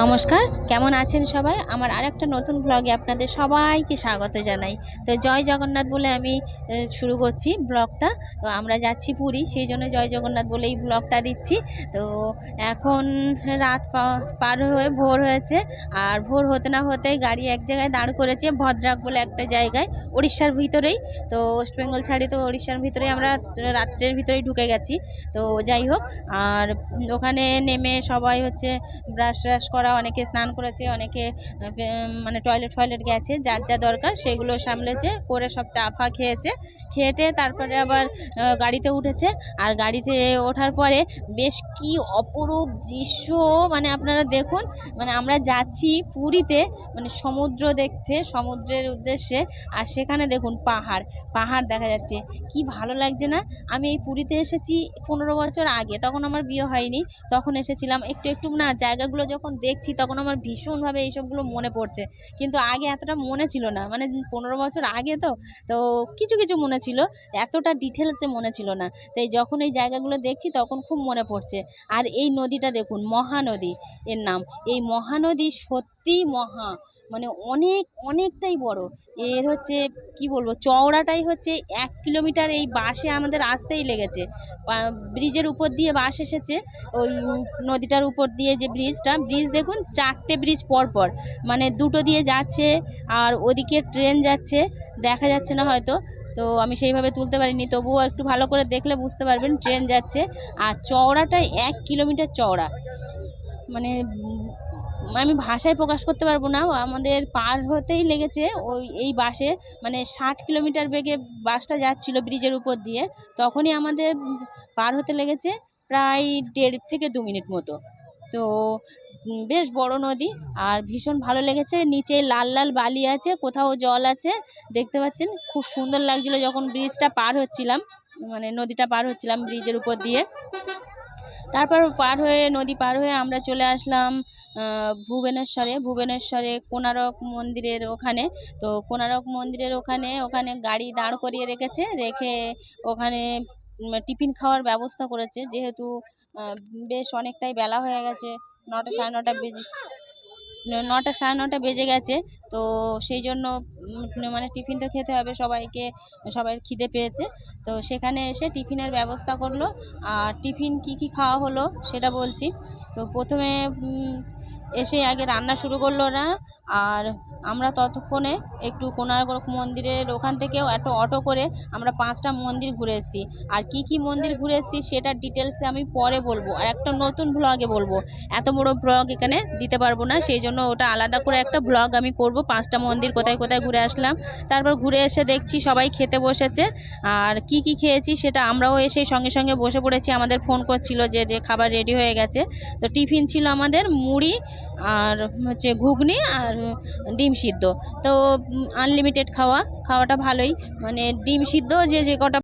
নমস্কার, কেমন আছেন সবাই? আমার আরেকটা নতুন ব্লগে আপনাদের সবাইকে স্বাগত জানাই। তো জয় জগন্নাথ বলে আমি শুরু করছি ব্লগটা তো আমরা যাচ্ছি পুরী, সেই জন্য জয় জগন্নাথ বলে এই ব্লগটা দিচ্ছি। তো এখন রাত পার হয়ে ভোর হয়েছে। আর ভোর হতে না হতেই গাড়ি এক জায়গায় দাঁড় করেছে ভদ্রাক বলে একটা জায়গায় উড়িষ্যার ভিতরেই। তো ওয়েস্ট বেঙ্গল ছাড়ি তো উড়িষ্যার ভিতরেই আমরা রাত্রের ভিতরেই ঢুকে গেছি। তো যাই হোক, আর ওখানে নেমে সবাই হচ্ছে ব্রাশ ট্রাশ অনেকে স্নান করেছে, অনেকে মানে টয়লেট ফয়লেট গেছে, যার যা দরকার সেগুলো সামলেছে, করে সব চা ফা খেয়েছে খেয়েটে তারপরে আবার গাড়িতে উঠেছে। আর গাড়িতে ওঠার পরে বেশ কি অপরূপ দৃশ্য মানে আপনারা দেখুন মানে আমরা যাচ্ছি পুরীতে মানে সমুদ্র দেখতে, সমুদ্রের উদ্দেশ্যে, আর সেখানে দেখুন পাহাড় পাহাড় দেখা যাচ্ছে। কি ভালো লাগছে না? আমি এই পুরীতে এসেছি পনেরো বছর আগে, তখন আমার বিয়ে হয়নি, তখন এসেছিলাম একটু একটু না জায়গাগুলো যখন দেখছি, তখন আমার ভীষণভাবে এইসবগুলো মনে পড়ছে। কিন্তু আগে এতটা মনে ছিল না মানে পনেরো বছর আগে তো তো কিছু কিছু মনে ছিল, এতটা ডিটেলসে মনে ছিল না। তাই যখন এই জায়গাগুলো দেখছি, তখন খুব মনে পড়ছে। আর এই নদীটা দেখুন, মহানদী, এর নাম। এই মহানদী সত্যিই মহা। মানে অনেক, অনেকটাই বড়। এর হচ্ছে, কি বলব, চওড়াটাই হচ্ছে এক কিলোমিটার এই বাসে আমাদের আসতেই লেগেছে। ব্রিজের উপর দিয়ে বাস এসেছে। ওই নদীটার উপর দিয়ে যে ব্রিজটা, ব্রিজ দেখুন, চারটে ব্রিজ পর পর মানে দুটো দিয়ে যাচ্ছে, আর ওদিকে ট্রেন যাচ্ছে, দেখা যাচ্ছে না হয়তো। তো আমি সেইভাবে তুলতে পারিনি। তবুও একটু ভালো করে দেখলে বুঝতে পারবেন, ট্রেন যাচ্ছে। আর চওড়াটা এক কিলোমিটার চওড়া। মানে আমি ভাষায় প্রকাশ করতে পারব না। আমাদের পার হতেই লেগেছে ওই, এই বাসে। মানে ষাট কিলোমিটার বেগে বাসটা যাচ্ছিল ব্রিজের উপর দিয়ে। তখনই আমাদের পার হতে লেগেছে প্রায় দেড় থেকে দু মিনিট মতো। তো বেশ বড় নদী আর ভীষণ ভালো লেগেছে। নিচে লাল লাল বালি আছে, কোথাও জল আছে। দেখতে পাচ্ছেন, খুব সুন্দর লাগছিল যখন ব্রিজটা পার হচ্ছিলাম। মানে নদীটা পার হচ্ছিলাম ব্রিজের উপর দিয়ে। তারপর পার হয়ে, নদী পার হয়ে আমরা চলে আসলাম ভুবনেশ্বরে। ভুবনেশ্বরে কোনারক মন্দিরের ওখানে। তো কোনারক মন্দিরের ওখানে ওখানে গাড়ি দাঁড় করিয়ে রেখেছে। রেখে ওখানে টিফিন খাওয়ার ব্যবস্থা করেছে। যেহেতু বেশ অনেকটাই বেলা হয়ে গেছে, নটা সাড়ে নটা বেজে নটা সাড়ে নটা বেজে গেছে, তো সেই জন্য মানে টিফিন তো খেতে হবে সবাইকে সবাই খিদে পেয়েছে, তো সেখানে এসে টিফিনের ব্যবস্থা করল, আর টিফিন কি কি খাওয়া হলো সেটা বলছি, তো প্রথমে এসে আগে রান্না শুরু করল না আর আমরা ততক্ষণে একটু কোনারক মন্দিরের ওখান থেকেও একটা অটো করে আমরা পাঁচটা মন্দির ঘুরে এসেছি। আর কি কি মন্দির ঘুরে এসেছি সেটার ডিটেলসে আমি পরে বলব। আর একটা নতুন ব্লগে বলব। এত বড় ব্লগ এখানে দিতে পারব না, সেই জন্য ওটা আলাদা করে একটা ব্লগ আমি করব। পাঁচটা মন্দির কোথায় কোথায় ঘুরে আসলাম, তারপর ঘুরে এসে দেখছি সবাই খেতে বসেছে। আর কি কি খেয়েছি সেটা আমরাও এসে সঙ্গে সঙ্গে বসে পড়েছি। আমাদের ফোন করছিল যে যে খাবার রেডি হয়ে গেছে। তো টিফিন ছিল আমাদের মুড়ি আর হচ্ছে ঘুগনি আর ডিম সিদ্ধ। তো আনলিমিটেড খাওয়া, খাওয়াটা ভালোই। মানে ডিম সিদ্ধ যে যে কটা